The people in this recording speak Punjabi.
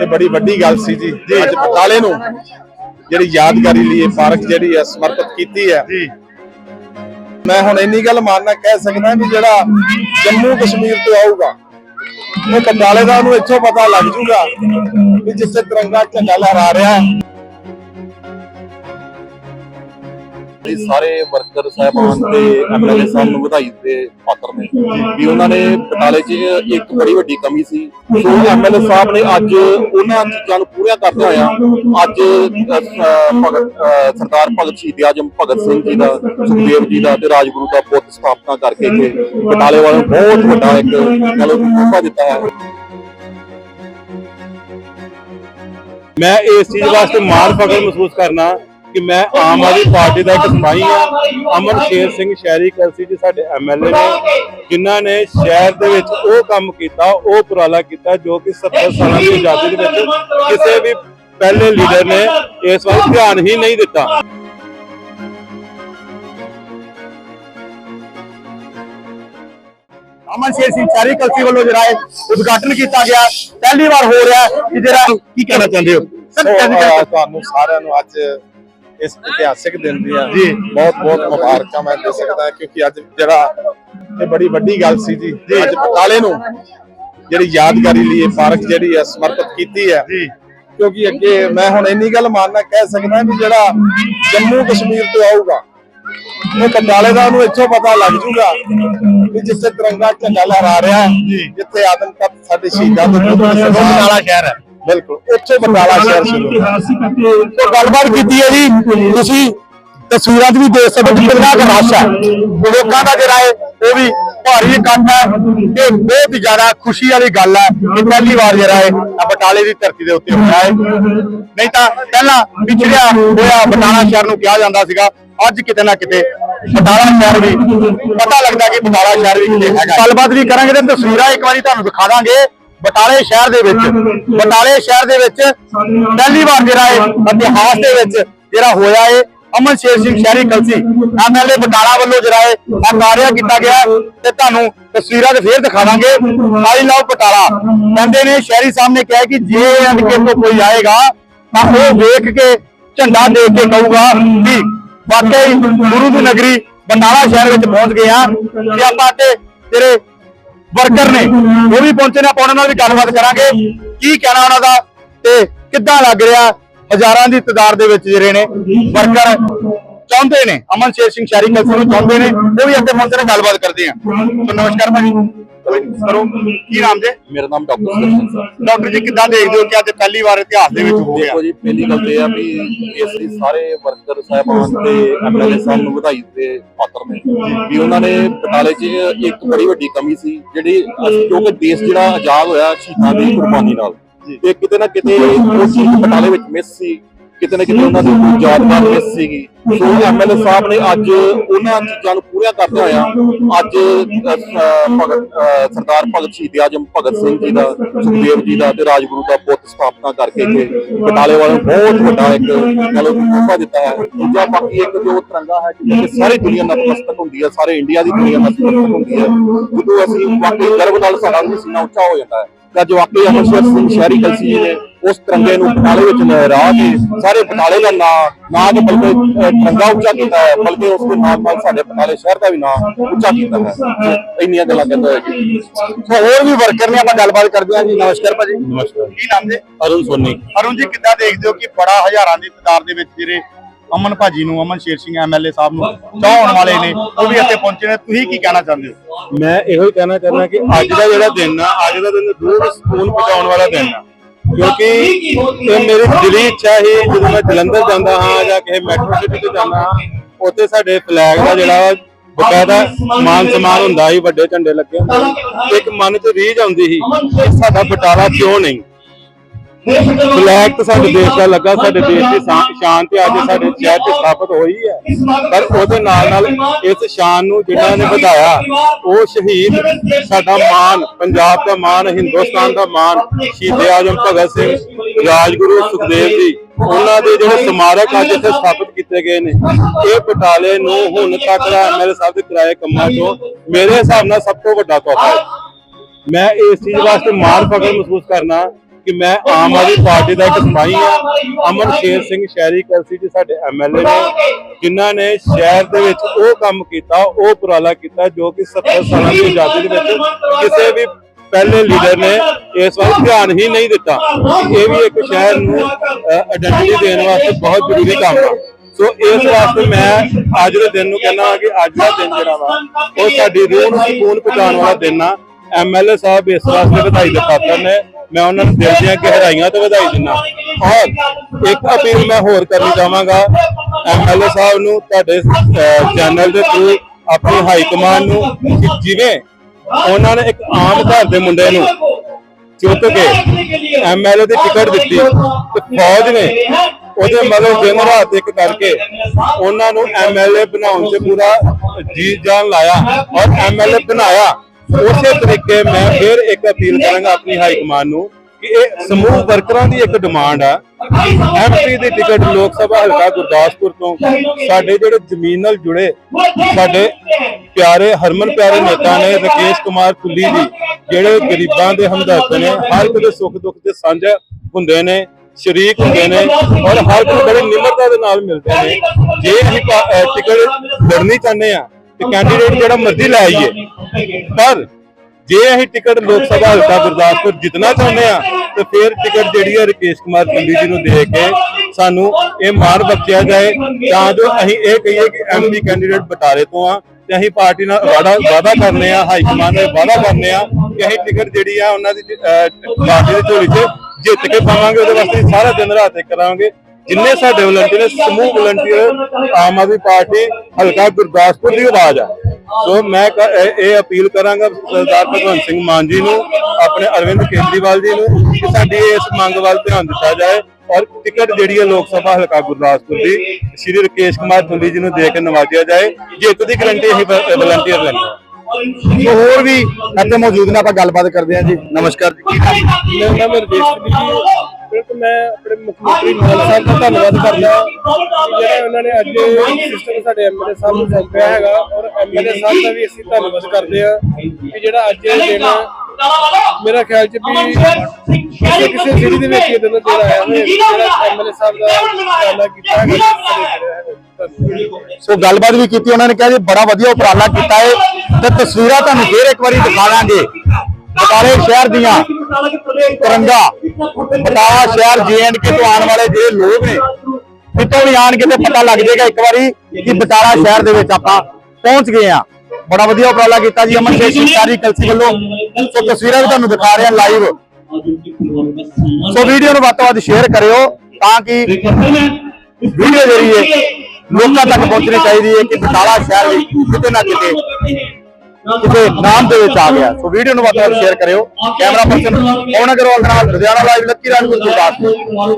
ਇਹ ਬੜੀ ਵੱਡੀ ਗੱਲ ਸੀ ਜੀ। ਅੱਜ ਬਟਾਲੇ ਨੂੰ ਜਿਹੜੀ ਯਾਦਗਾਰੀ ਲਈ ਇਹ ਪਾਰਕ ਜਿਹੜੀ ਹੈ ਸਮਰਪਿਤ ਕੀਤੀ ਹੈ। ਜੀ। ਮੈਂ ਹੁਣ ਇੰਨੀ ਗੱਲ ਮਾਨਣਾ ਕਹਿ ਸਕਦਾ ਵੀ ਜਿਹੜਾ ਜੰਮੂ ਕਸ਼ਮੀਰ ਤੋਂ ਆਊਗਾ ਉਹ ਬਟਾਲੇ ਦਾ ਉਹਨੂੰ ਇੱਥੋਂ ਪਤਾ ਲੱਗ ਜੂਗਾ ਵੀ ਜਿੱਥੇ ਤਿਰੰਗਾ ਝੰਡਾ ਲਹਿਰਾ ਰਿਹਾ ਹੈ। ਇਹ ਸਾਰੇ ਵਰਕਰ ਸਾਹਿਬਾਨ ਤੇ ਐਮਐਲਏ ਸਾਹਿਬ ਨੂੰ ਵਧਾਈ ਦੇ ਪਾਤਰ ਨੇ। ਵੀ ਉਹਨਾਂ ਨੇ ਬਟਾਲੇ 'ਚ ਇੱਕ ਬੜੀ ਵੱਡੀ ਕਮੀ ਸੀ। ਸੋ ਐਮਐਲਏ ਸਾਹਿਬ ਨੇ ਅੱਜ ਉਹਨਾਂ ਚੀਜ਼ਾਂ ਨੂੰ ਪੂਰੀਆਂ ਕਰਦੇ ਹੋਇਆ ਅੱਜ ਸਰਦਾਰ ਭਗਤ ਸ਼ਹੀਦ ਆਜਮ ਭਗਤ ਸਿੰਘ ਜੀ ਦਾ, ਸੁਖਦੇਵ ਜੀ ਦਾ ਤੇ ਰਾਜਗੁਰੂ ਦਾ ਪੁੱਤ ਸਥਾਪਨਾ ਕਰਕੇ ਇੱਥੇ ਬਟਾਲੇ ਵਾਲਿਆਂ ਨੂੰ ਬਹੁਤ ਵੱਡਾ ਇੱਕ ਚਲੋ ਤੋਹਫਾ ਦਿੱਤਾ ਹੈ। ਮੈਂ ਇਸ ਚੀਜ਼ ਵਾਸਤੇ ਮਾਣ ਫਖਰ ਮਹਿਸੂਸ ਕਰਨਾ ਕਿ ਮੈਂ ਆਮ ਆਦਮੀ ਪਾਰਟੀ ਦਾ ਇੱਕ ਸਿਪਾਹੀ ਹਾਂ। ਅਮਨ ਸ਼ੇਰ ਸਿੰਘ ਸ਼ਹਿਰੀ ਕਲਸੀ ਜੀ ਸਾਡੇ ਐਮਐਲਏ ਨੇ ਜਿਨ੍ਹਾਂ ਨੇ ਸ਼ਹਿਰ ਦੇ ਵਿੱਚ ਉਹ ਕੰਮ ਕੀਤਾ ਉਹ ਉਪਰਾਲਾ ਕੀਤਾ ਜੋ ਕਿ 70 ਸਾਲਾਂ ਦੀ ਆਜ਼ਾਦੀ ਦੇ ਵਿੱਚ ਕਿਸੇ ਵੀ ਪਹਿਲੇ ਲੀਡਰ ਨੇ ਇਸ ਵੱਲ ਧਿਆਨ ਹੀ ਨਹੀਂ ਦਿੱਤਾ। ਅਮਨ ਸ਼ੇਰ ਸਿੰਘ ਸ਼ਹਿਰੀ ਕਲਸੀ ਵੱਲੋਂ ਜਿਹੜਾ ਇਹ ਉਦਘਾਟਨ ਕੀਤਾ ਗਿਆ ਪਹਿਲੀ ਵਾਰ ਹੋ ਰਿਹਾ ਹੈ ਕਿ ਜਿਹੜਾ ਕੀ ਕਹਿਣਾ ਚਾਹੁੰਦੇ ਹੋ? ਸੋ ਅਹ, ਤੁਹਾਨੂੰ ਸਾਰਿਆਂ ਨੂੰ ਅੱਜ ਇਸ ਇਤਿਹਾਸਿਕ ਦਿਨ ਦੀਆਂ ਜੀ। ਬਹੁਤ ਬਹੁਤ ਮੁਬਾਰਕਾਂ ਮੈਂ ਦੇ ਸਕਦਾ ਕਿਉਂਕਿ ਅੱਜ ਜਿਹੜਾ ਇਹ ਬੜੀ ਵੱਡੀ ਗੱਲ ਸੀ ਜੀ। ਅੱਜ ਬਟਾਲੇ ਨੂੰ ਜਿਹੜੀ ਯਾਦਗਾਰੀ ਲਈ ਇਹ ਪਾਰਕ ਜਿਹੜੀ ਹੈ ਸਮਰਪਿਤ ਕੀਤੀ ਹੈ। ਜੀ। ਕਿਉਂਕਿ ਅੱਗੇ ਮੈਂ ਹੁਣ ਇੰਨੀ ਗੱਲ ਮਾਨਣਾ ਕਹਿ ਸਕਦਾ ਵੀ ਜਿਹੜਾ ਜੰਮੂ ਕਸ਼ਮੀਰ ਤੋਂ ਆਊਗਾ ਉਹ ਬਟਾਲੇ ਦਾ ਉਹਨੂੰ ਇੱਥੋਂ ਪਤਾ ਲੱਗ ਜੂਗਾ ਵੀ ਜਿੱਥੇ ਤਿਰੰਗਾ ਝੰਡਾ ਲਹਿਰਾ ਰਿਹਾ ਹੈ ਜਿੱਥੇ ਆਦਮ ਤੱਕ ਸਾਡੇ ਸ਼ਹੀਦਾਂ ਦੇ ਬਟਾਲਾ ਸ਼ਹਿਰ ਹੈ। ਬਿਲਕੁਲ ਉੱਥੇ ਬਟਾਲਾ ਸ਼ਹਿਰ। ਤੋਂ ਗੱਲਬਾਤ ਕੀਤੀ ਹੈ ਜੀ ਤੁਸੀਂ ਤਸਵੀਰਾਂ 'ਚ ਵੀ ਦੇਖ ਸਕਦੇ ਹੋ ਕਿੰਨਾ ਕੁ ਰਸ਼ ਹੈ। ਲੋਕਾਂ ਦਾ ਜਿਹੜਾ ਹੈ ਉਹ ਵੀ ਭਾਰੀ ਇਕੱਠ ਹੈ ਤੇ ਬਹੁਤ ਜ਼ਿਆਦਾ ਖੁਸ਼ੀ ਵਾਲੀ ਗੱਲ ਹੈ ਕਿ ਪਹਿਲੀ ਵਾਰ ਜਿਹੜਾ ਹੈ ਆ ਬਟਾਲੇ ਦੀ ਧਰਤੀ ਦੇ ਉੱਤੇ ਹੋਇਆ ਹੈ। ਨਹੀਂ ਤਾਂ ਪਹਿਲਾਂ ਵਿਛੜਿਆ ਹੋਇਆ ਬਟਾਲਾ ਸ਼ਹਿਰ ਨੂੰ ਕਿਹਾ ਜਾਂਦਾ ਸੀਗਾ ਅੱਜ ਕਿਤੇ ਨਾ ਕਿਤੇ ਬਟਾਲਾ ਸ਼ਹਿਰ ਵੀ ਪਤਾ ਲੱਗਦਾ ਕਿ ਬਟਾਲਾ ਸ਼ਹਿਰ ਵੀ ਕਿਤੇ ਹੈਗਾ ਗੱਲਬਾਤ ਵੀ ਕਰਾਂਗੇ ਤੇ ਤਸਵੀਰਾਂ ਇੱਕ ਵਾਰੀ ਤੁਹਾਨੂੰ ਦਿਖਾ ਦਾਂਗੇ। ਬਟਾਲੇ ਸ਼ਹਿਰ ਦੇ ਵਿੱਚ ਬਟਾਲੇ ਸ਼ਹਿਰ ਦੇ ਵਿੱਚ ਪਹਿਲੀ ਵਾਰ ਜਿਹੜਾ ਹੈ ਇਤਿਹਾਸ ਦੇ ਵਿੱਚ ਜਿਹੜਾ ਹੋਇਆ ਹੈ ਅਮਨ ਸ਼ੇਰ ਸਿੰਘ ਸ਼ਹਿਰੀ ਕਲਸੀ ਐਮਐਲਏ ਬਟਾਲਾ ਵੱਲੋਂ ਜਿਹੜਾ ਹੈ ਆ ਕਾਰਿਆ ਕੀਤਾ ਗਿਆ ਤੇ ਤੁਹਾਨੂੰ ਤਸਵੀਰਾਂ ਤੇ ਫੇਰ ਦਿਖਾ ਦਾਂਗੇ। I love Batala. ਕਹਿੰਦੇ ਨੇ ਸ਼ਹਿਰੀ ਸਾਹਿਬ ਨੇ ਕਿਹਾ ਕਿ ਜੇ ਅਨਕੇ ਤੋਂ ਕੋਈ ਆਏਗਾ ਤਾਂ ਉਹ ਵੇਖ ਕੇ ਝੰਡਾ ਦੇਖ ਕੇ ਕਹੂਗਾ ਕਿ ਵਾਕਈ ਗੁਰੂ ਦੀ ਨਗਰੀ ਬਟਾਲਾ ਸ਼ਹਿਰ ਵਿੱਚ ਪਹੁੰਚ ਗਏ ਆ। ਤੇ ਆਪਾਂ ਤੇ ਤੇਰੇ ਵਰਕਰ ਨੇ। ਉਹ ਵੀ ਪਹੁੰਚੇ ਨੇ, ਆਪਾਂ ਉਹਨਾਂ ਨਾਲ ਵੀ ਗੱਲਬਾਤ ਕਰਾਂਗੇ। ਕੀ ਕਹਿਣਾ ਉਹਨਾਂ ਦਾ ਤੇ ਕਿੱਦਾਂ ਲੱਗ ਰਿਹਾ ਹਜ਼ਾਰਾਂ ਦੀ ਤਾਦਾਦ ਦੇ ਵਿੱਚ ਜਿਹੜੇ ਨੇ ਵਰਕਰ? ਚਾਹੁੰਦੇ ਨੇ ਅਮਨ ਸ਼ੇਰ ਸਿੰਘ ਸ਼ਹਿਰੀ ਕਲਸੀ ਨੂੰ ਚਾਹੁੰਦੇ ਨੇ ਉਹ ਵੀ ਪਹੁੰਚੇ ਨੇ ਗੱਲਬਾਤ ਕਰਦੇ ਆ। ਸੋ ਨਮਸਕਾਰ ਭਾਜੀ। ਕਰੋ ਕੀ ਨਾਮ ਜੇ? ਮੇਰਾ ਨਾਮ ਡਾਕਟਰ ਸਰ ਡਾਕਟਰ ਜੀ ਕਿੱਦਾਂ ਦੇਖਦੇ ਹੋ ਕਿ ਅੱਜ ਪਹਿਲੀ ਵਾਰ ਇਤਿਹਾਸ ਦੇ ਵਿੱਚ ਹੁੰਦੇ ਆ? ਜੀ ਪਹਿਲੀ ਗੱਲ ਤੇ ਆ ਵੀ ਇਸ ਲਈ ਸਾਰੇ ਵਰਕਰ ਸਾਹਿਬਾਨ ਤੇ ਐਮਐਲਏ ਸਾਹਿਬ ਨੂੰ ਵਧਾਈ ਦੇ ਪਾਤਰ ਨੇ। ਵੀ ਉਹਨਾਂ ਨੇ ਬਟਾਲੇ 'ਚ ਇੱਕ ਬੜੀ ਵੱਡੀ ਕਮੀ ਸੀ ਜਿਹੜੀ ਕਿਉਂਕਿ ਦੇਸ਼ ਜਿਹੜਾ ਆਜ਼ਾਦ ਹੋਇਆ ਸ਼ਹੀਦਾਂ ਦੀ ਕੁਰਬਾਨੀ ਨਾਲ। ਤੇ ਕਿਤੇ ਨਾ ਕਿਤੇ ਚੀਜ਼ ਬਟਾਲੇ ਵਿੱਚ ਮਿਸ ਸੀ। ਕਿਤੇ ਨਾ ਕਿਤੇ ਉਹਨਾਂ ਦੀ ਯਾਦਗਾਰ ਮਿਸ ਸੀਗੀ। ਸੋ ਐਮਐਲਏ ਸਾਹਿਬ ਨੇ ਅੱਜ ਉਹਨਾਂ ਚੀਜ਼ਾਂ ਨੂੰ ਪੂਰੀਆਂ ਕਰਦੇ ਹੋਇਆ ਅੱਜ ਸਰਦਾਰ ਭਗਤ ਸ਼ਹੀਦ ਆਜਮ ਭਗਤ ਸਿੰਘ ਜੀ ਦਾ, ਸੁਖਦੇਵ ਜੀ ਦਾ ਤੇ ਰਾਜਗੁਰੂ ਦਾ ਪੁੱਤ ਸਥਾਪਨਾ ਕਰਕੇ ਇੱਥੇ ਬਟਾਲੇ ਵਾਲੇ ਨੂੰ ਬਹੁਤ ਵੱਡਾ ਇੱਕ ਚਲੋ ਤੋਹਫਾ ਦਿੱਤਾ ਹੈ। ਦੂਜਾ ਬਾਕੀ ਇੱਕ ਜੋ ਤਿਰੰਗਾ ਹੈ ਕਿ ਸਾਰੀ ਦੁਨੀਆ ਨਤਮਸਤਕ ਹੁੰਦੀ ਹੈ, ਸਾਰੇ ਇੰਡੀਆ ਦੀ ਦੁਨੀਆ ਨਤਮਸਤਕ ਹੁੰਦੀ ਹੈ। ਜਦੋਂ ਅਸੀਂ ਵਾਕਈ ਗਰਵ ਨਾਲ ਸਾਡਾ ਸੀਨਾ ਉੱਚਾ ਹੋ ਜਾਂਦਾ ਹੈ ਅੱਜ ਵਾਕਈ ਅਮਰਸਰ ਸਿੰਘ ਸ਼ਹਿਰੀ ਕਲਸੀ ਜੀ ਨੇ ਉਸ ਤਿਰੰਗੇ ਨੂੰ ਬਟਾਲੇ ਵਿੱਚ ਲਹਿਰਾ ਕੇ ਸਾਰੇ ਬਟਾਲੇ ਦਾ ਨਾਂ ਨਾ ਕਿ ਬਲਕਿ ਤਿਰੰਗਾ ਉੱਚਾ ਕੀਤਾ ਹੈ ਬਲਕਿ ਉਸ ਦੇ ਨਾਲ ਨਾਲ ਸਾਡੇ ਬਟਾਲੇ ਸ਼ਹਿਰ ਦਾ ਵੀ ਨਾਂ ਉੱਚਾ ਕੀਤਾ ਹੈ। ਇੰਨੀਆਂ ਗੱਲਾਂ ਕਹਿੰਦਾ ਹੋਇਆ ਜੀ। ਹੋਰ ਵੀ ਵਰਕਰ ਨੇ ਆਪਾਂ ਗੱਲਬਾਤ ਕਰਦੇ ਹਾਂ ਜੀ। ਨਮਸਕਾਰ ਭਾਜੀ। ਨਮਸਕਾਰ। ਕੀ ਨਾਮ ਜੇ? ਅਰੁਣ ਸੋਨੀ। ਅਰੁਣ ਜੀ ਕਿੱਦਾਂ ਦੇਖਦੇ ਹੋ ਕਿ ਬੜਾ ਹਜ਼ਾਰਾਂ ਦੀ ਤਾਦਾਦ ਦੇ ਵਿੱਚ ਜਿਹੜੇ ਅਮਨ ਭਾਜੀ ਨੂੰ ਅਮਨ ਸ਼ੇਰ ਸਿੰਘ ਐਮਐਲਏ ਸਾਹਿਬ ਨੂੰ ਚਾਹਣ ਵਾਲੇ ਨੇ ਉਹ ਵੀ ਇੱਥੇ ਪਹੁੰਚੇ ਨੇ। ਤੁਸੀਂ ਕੀ ਕਹਿਣਾ ਚਾਹੁੰਦੇ ਹੋ? ਮੈਂ ਇਹੋ ਹੀ ਕਹਿਣਾ ਚਾਹੁੰਦਾ ਕਿ ਅੱਜ ਦਾ ਜਿਹੜਾ ਦਿਨ ਆ ਅੱਜ ਦਾ ਦਿਨ ਰੂਹ ਸਕੂਨ ਪਹੁੰਚਾਉਣ ਵਾਲਾ ਦਿਨ ਆ। ਕਿਉਂਕਿ ਇਹ ਮੇਰੀ ਦਿਲੀ ਇੱਛਾ ਹੀ ਜਦੋਂ ਮੈਂ ਜਲੰਧਰ ਜਾਂਦਾ ਹਾਂ ਜਾਂ ਕਿਸੇ ਮੈਟਰੋ ਸਿਟੀ ਤੇ ਜਾਂਦਾ ਹਾਂ, ਉੱਥੇ ਸਾਡੇ ਫਲੈਗ ਦਾ ਜਿਹੜਾ ਬਕਾਇਦਾ ਮਾਨ ਸਨਮਾਨ ਹੁੰਦਾ ਸੀ, ਵੱਡੇ ਝੰਡੇ ਲੱਗੇ ਹੁੰਦੇ ਸੀ। ਇੱਕ ਮਨ 'ਚ ਰੀਝ ਆਉਂਦੀ ਸੀ ਕਿ ਸਾਡਾ ਬਟਾਲਾ ਕਿਉਂ ਨਹੀਂ ਫਲੈਗ ਤਾਂ ਸਾਡੇ ਦੇਸ਼ ਦਾ ਲੱਗਾ ਸਾਡੇ ਦੇਸ਼ ਦੀ ਸ਼ਾਨ- ਤੇ ਅੱਜ ਸਾਡੇ ਸ਼ਹਿਰ ਤੇ ਸਥਾਪਿਤ ਹੋਈ ਹੈ। ਪਰ ਉਹਦੇ ਨਾਲ ਨਾਲ ਇਸ ਸ਼ਾਨ ਨੂੰ ਜਿਨ੍ਹਾਂ ਨੇ ਵਧਾਇਆ ਉਹ ਸ਼ਹੀਦ ਸਾਡਾ ਮਾਨ ਪੰਜਾਬ ਦਾ ਮਾਨ ਹਿੰਦੁਸਤਾਨ ਦਾ ਮਾਨ ਸ਼ਹੀਦ ਆਜਮ ਭਗਤ ਸਿੰਘ ਰਾਜਗੁਰੂ ਸੁਖਦੇਵ ਜੀ ਉਹਨਾਂ ਦੇ ਜਿਹੜੇ ਸਮਾਰਕ ਅੱਜ ਇੱਥੇ ਸਥਾਪਿਤ ਕੀਤੇ ਗਏ ਨੇ। ਇਹ ਬਟਾਲੇ ਨੂੰ ਹੁਣ ਤੱਕ ਦਾ ਐਮਐਲਏ ਸਾਹਿਬ ਦੇ ਕਿਰਾਏ ਕੰਮਾਂ ਚੋਂ ਮੇਰੇ ਹਿਸਾਬ ਨਾਲ ਸਭ ਤੋਂ ਵੱਡਾ ਤੋਹਫਾ ਹੈ। ਮੈਂ ਇਸ ਚੀਜ਼ ਵਾਸਤੇ ਮਾਣ ਫਖਰ ਮਹਿਸੂਸ ਕਰਨਾ ਕਿ ਮੈਂ ਆਮ ਆਦਮੀ ਪਾਰਟੀ ਦਾ ਇੱਕ ਸਿਪਾਹੀ ਆ ਅਮਨ ਸ਼ੇਰ ਸਿੰਘ ਸ਼ਹਿਰੀ ਕਲਸੀ ਜੀ ਸਾਡੇ ਐਮਐਲਏ ਨੇ। ਜਿਨ੍ਹਾਂ ਨੇ ਸ਼ਹਿਰ ਦੇ ਵਿੱਚ ਉਹ ਕੰਮ ਕੀਤਾ, ਉਹ ਉਪਰਾਲਾ ਕੀਤਾ ਜੋ ਕਿ 70 ਸਾਲਾਂ ਦੀ ਆਜ਼ਾਦੀ ਦੇ ਵਿੱਚ ਕਿਸੇ ਵੀ ਪਹਿਲੇ ਲੀਡਰ ਨੇ ਇਸ ਵੱਲ ਧਿਆਨ ਹੀ ਨਹੀਂ ਦਿੱਤਾ। ਇਹ ਵੀ ਇੱਕ ਸ਼ਹਿਰ ਨੂੰ ਆਇਡੈਂਟੀਟੀ ਦੇਣ ਵਾਸਤੇ ਬਹੁਤ ਜ਼ਰੂਰੀ ਕੰਮ ਆ। ਸੋ ਇਸ ਵਾਸਤੇ ਮੈਂ ਅੱਜ ਦੇ ਦਿਨ ਨੂੰ ਕਹਿੰਦਾ ਕਿ ਅੱਜ ਦਾ ਦਿਨ ਜਿਹੜਾ ਵਾ, ਉਹ ਸਾਡੀ ਰੂਹ ਨੂੰ ਸਕੂਨ ਪਹੁੰਚਾਉਣ ਵਾਲਾ ਦਿਨ ਆ। ਐਮਐਲਏ ਸਾਹਿਬ ਇਸ ਵਾਸਤੇ ਵਧਾਈ ਦੇ ਪਾਤਰ ਨੇ। ਮੈਂ ਉਹਨਾਂ ਨੂੰ ਦਿਲ ਦੀਆਂ ਗਹਿਰਾਈਆਂ ਤੋਂ ਵਧਾਈ ਦਿੰਦਾ ਔਰ ਇੱਕ ਅਪੀਲ ਮੈਂ ਹੋਰ ਕਰਨੀ ਚਾਹਾਂਗਾ। ਐਮਐਲਏ ਸਾਹਿਬ ਨੂੰ, ਤੁਹਾਡੇ ਚੈਨਲ ਦੇ ਥਰੂ ਆਪਣੀ ਹਾਈ ਕਮਾਂਡ ਨੂੰ ਕਿ ਜਿਵੇਂ ਉਹਨਾਂ ਨੇ ਇੱਕ ਆਮ ਘਰ ਦੇ ਮੁੰਡੇ ਨੂੰ ਚੁੱਕ ਕੇ ਐਮਐਲਏ ਦੀ ਟਿਕਟ ਦਿੱਤੀ ਤੇ ਫੌਜ ਨੇ ਉਹਦੇ ਮਗਰ ਦਿਨ ਰਾਤ ਇੱਕ ਕਰਕੇ ਉਹਨਾਂ ਨੂੰ ਐਮਐਲਏ ਬਣਾਉਣ ਤੇ ਪੂਰਾ ਜੀ ਜਾਨ ਲਾਇਆ ਔਰ ਐਮਐਲਏ ਬਣਾਇਆ। ਉਸੇ ਤਰੀਕੇ ਮੈਂ ਫਿਰ ਇੱਕ ਅਪੀਲ ਕਰਾਂਗਾ ਆਪਣੀ ਹਾਈ ਕਮਾਨ ਨੂੰ ਕਿ ਇਹ ਸਮੂਹ ਵਰਕਰਾਂ ਦੀ ਇੱਕ ਡਿਮਾਂਡ ਆ। ਐਮਪੀ ਦੀ ਟਿਕਟ ਲੋਕ ਸਭਾ ਹਲਕਾ ਗੁਰਦਾਸਪੁਰ ਤੋਂ ਸਾਡੇ ਜਿਹੜੇ ਜ਼ਮੀਨ ਨਾਲ ਜੁੜੇ ਸਾਡੇ ਪਿਆਰੇ ਹਰਮਨ ਪਿਆਰੇ ਨੇਤਾ ਨੇ ਰਕੇਸ਼ ਕੁਮਾਰ ਕੁੱਲੀ ਜੀ, ਜਿਹੜੇ ਗਰੀਬਾਂ ਦੇ ਹਮਦਰਦ ਨੇ, ਹਰ ਇੱਕ ਦੇ ਸੁੱਖ ਦੁੱਖ ਦੇ ਸਾਂਝਾ ਹੁੰਦੇ ਨੇ, ਸ਼ਰੀਕ ਹੁੰਦੇ ਨੇ ਔਰ ਹਰ ਕੋਈ ਬੜੀ ਨਿਮਰਤਾ ਦੇ ਨਾਲ ਮਿਲਦੇ ਨੇ। ਜੇ ਅਸੀਂ ਟਿਕਟ ਲੜਨੀ ਚਾਹੁੰਦੇ ਆ ਤੇ ਕੈਂਡੀਡੇਟ ਜਿਹੜਾ ਮਰਜ਼ੀ ਲੈ ਆਈਏ। ਪਰ ਜੇ ਅਸੀਂ ਟਿਕਟ ਲੋਕ ਸਭਾ ਹਲਕਾ ਗੁਰਦਾਸਪੁਰ ਜਿੱਤਣਾ ਚਾਹੁੰਦੇ ਆ ਤੇ ਫਿਰ ਟਿਕਟ ਜਿਹੜੀ ਹੈ ਰਕੇਸ਼ ਕੁਮਾਰ ਕੁੱਲੀ ਜੀ ਨੂੰ ਦੇ ਕੇ ਸਾਨੂੰ ਇਹ ਮਾਣ ਬਖਸ਼ਿਆ ਜਾਏ। ਤਾਂ ਜੋ ਅਸੀਂ ਇਹ ਕਹੀਏ ਕਿ ਐਮਪੀ ਕੈਂਡੀਡੇਟ ਬਟਾਰੇ ਤੋਂ ਆ, ਤੇ ਅਸੀਂ ਪਾਰਟੀ ਨਾਲ ਵਾਦਾ ਵਾਦਾ ਕਰਨੇ ਆ, ਹਾਈ ਕਮਾਂਡ ਨਾਲ ਵਾਦਾ ਕਰਨੇ ਆ ਕਿ ਅਸੀਂ ਟਿਕਟ ਜਿਹੜੀ ਆ ਉਹਨਾਂ ਦੀ ਪਾਰਟੀ ਦੇ ਝੋਲੀ 'ਚ ਜਿੱਤ ਕੇ ਪਾਵਾਂਗੇ, ਉਹਦੇ ਵਾਸਤੇ ਸਾਰਾ ਦਿਨ ਰਾਤ ਇੱਕ ਕਰਾਂਗੇ। ਜਿੰਨੇ ਸਾਡੇ ਵਲੰਟੀਅਰ ਨੇ ਸਮੂਹ ਵਲੰਟੀਅਰ ਆਮ ਆਦਮੀ ਪਾਰਟੀ ਹਲਕਾ ਗੁਰਦਾਸਪੁਰ ਦੀ ਆਵਾਜ਼ ਆ। ਸੋ ਮੈਂ ਇਹ ਇਹ ਅਪੀਲ ਕਰਾਂਗਾ ਸਰਦਾਰ ਭਗਵੰਤ ਸਿੰਘ ਮਾਨ ਜੀ ਨੂੰ ਆਪਣੇ ਅਰਵਿੰਦ ਕੇਜਰੀਵਾਲ ਜੀ ਨੂੰ ਕਿ ਸਾਡੀ ਇਸ ਮੰਗ ਵੱਲ ਧਿਆਨ ਦਿੱਤਾ ਜਾਏ। ਔਰ ਟਿਕਟ ਜਿਹੜੀ ਹੈ ਲੋਕ ਸਭਾ ਹਲਕਾ ਗੁਰਦਾਸਪੁਰ ਦੀ ਸ਼੍ਰੀ ਰਕੇਸ਼ ਕੁਮਾਰ ਧੁੰਦੀ ਜੀ ਨੂੰ ਦੇ ਕੇ ਨਵਾਜਿਆ ਜਾਏ। ਜਿੱਤ ਦੀ ਗਰੰਟੀ ਅਸੀਂ ਵਲੰਟੀਅਰ ਲੈਂਦੇ ਹਾਂ ਸੋ ਹੋਰ ਵੀ ਇੱਥੇ ਮੌਜੂਦ ਨੇ ਆਪਾਂ ਗੱਲਬਾਤ ਕਰਦੇ ਹਾਂ ਜੀ। ਨਮਸਕਾਰ ਜੀ। ਮੇਰਾ ਨਾਮ ਰਜੇਸ਼ ਜੀ ਬਿਲਕੁਲ ਮੈਂ ਆਪਣੇ ਮੁੱਖ ਮੰਤਰੀ ਮਾਨ ਸਾਹਿਬ ਦਾ ਧੰਨਵਾਦ ਕਰਦਾ ਕਿ ਉਹਨਾਂ ਨੇ ਅੱਜ ਸਿਸਟਮ ਸਾਡੇ ਐਮਐਲਏ ਸਾਹਿਬ ਨੂੰ ਸੌਂਪਿਆ ਹੈਗਾ ਔਰ ਐਮਐਲਏ ਸਾਹਿਬ ਦਾ ਵੀ ਅਸੀਂ ਧੰਨਵਾਦ ਕਰਦੇ ਆ ਕਿ ਜਿਹੜਾ ਅੱਜ ਇਹ ਦਿਨ ਮੇਰਾ ਖਿਆਲ ਚ ਵੀ ਕਿਸੇ ਕਿਸੇ ਦੇ ਵਿੱਚ ਇਹ ਦਿਨ ਦਿਨ ਆਇਆ ਹੋਇਆ ਐਮਐਲਏ ਸਾਹਿਬ ਦਾ ਉਪਰਾਲਾ ਕੀਤਾ ਹੈਗਾ ਸੋ ਗੱਲਬਾਤ ਵੀ ਕੀਤੀ, ਉਹਨਾਂ ਨੇ ਕਿਹਾ ਜੀ, ਬੜਾ ਵਧੀਆ ਉਪਰਾਲਾ ਕੀਤਾ ਹੈ ਤੇ ਤਸਵੀਰਾਂ ਤੁਹਾਨੂੰ ਫੇਰ ਇੱਕ ਵਾਰੀ ਦਿਖਾਵਾਂਗੇ ਬਟਾਲੇ ਸ਼ਹਿਰ ਦੀਆਂ ਤਿਰੰਗਾ, ਬਟਾਲਾ ਸ਼ਹਿਰ ਜੀਐਨਕੇ ਤੋਂ ਆਉਣ ਵਾਲੇ ਜਿਹੜੇ ਲੋਕ ਨੇ ਕਿਤੋਂ ਵੀ ਆਣ ਕੇ ਤੇ ਪਤਾ ਲੱਗ ਜਾਏਗਾ ਇੱਕ ਵਾਰੀ ਕਿ ਬਟਾਲਾ ਸ਼ਹਿਰ ਦੇ ਵਿੱਚ ਆਪਾਂ ਪਹੁੰਚ ਗਏ ਆ ਬੜਾ ਵਧੀਆ ਉਪਰਾਲਾ ਕੀਤਾ ਜੀ ਅਮਨ ਸ਼ੇਖ ਸਰਕਾਰੀ ਕਲਸੀ ਵੱਲੋਂ। ਸੋ ਤਸਵੀਰਾਂ ਵੀ ਤੁਹਾਨੂੰ ਦਿਖਾ ਰਹੇ ਆ ਲਾਈਵ ਸੋ ਵੀਡੀਓ ਨੂੰ ਵੱਧ ਤੋਂ ਵੱਧ ਸ਼ੇਅਰ ਕਰਿਓ ਤਾਂ ਕਿ ਵੀਡੀਓ ਜਿਹੜੀ ਹੈ ਲੋਕਾਂ ਤੱਕ ਪਹੁੰਚਣੀ ਚਾਹੀਦੀ ਹੈ ਕਿ ਬਟਾਲਾ ਸ਼ਹਿਰ ਵਿੱਚ ਕਿਤੇ ਨਾ ਕਿਤੇ ਕਿਤੇ ਨਾਮ ਦੇ ਵਿੱਚ ਆ ਗਿਆ। ਸੋ ਵੀਡੀਓ ਨੂੰ ਵੱਧ ਤੋਂ ਵੱਧ ਸ਼ੇਅਰ ਕਰਿਓ। ਕੈਮਰਾ ਪਰਸਨ ਪਵਨ ਅਗਰਵਾਲ ਦੇ ਨਾਲ, ਲੁਧਿਆਣਾ ਲਾਈਵ ਲੱਕੀ ਰਾਜਪੁਰ ਗੁਰਦਾਸਪੁਰ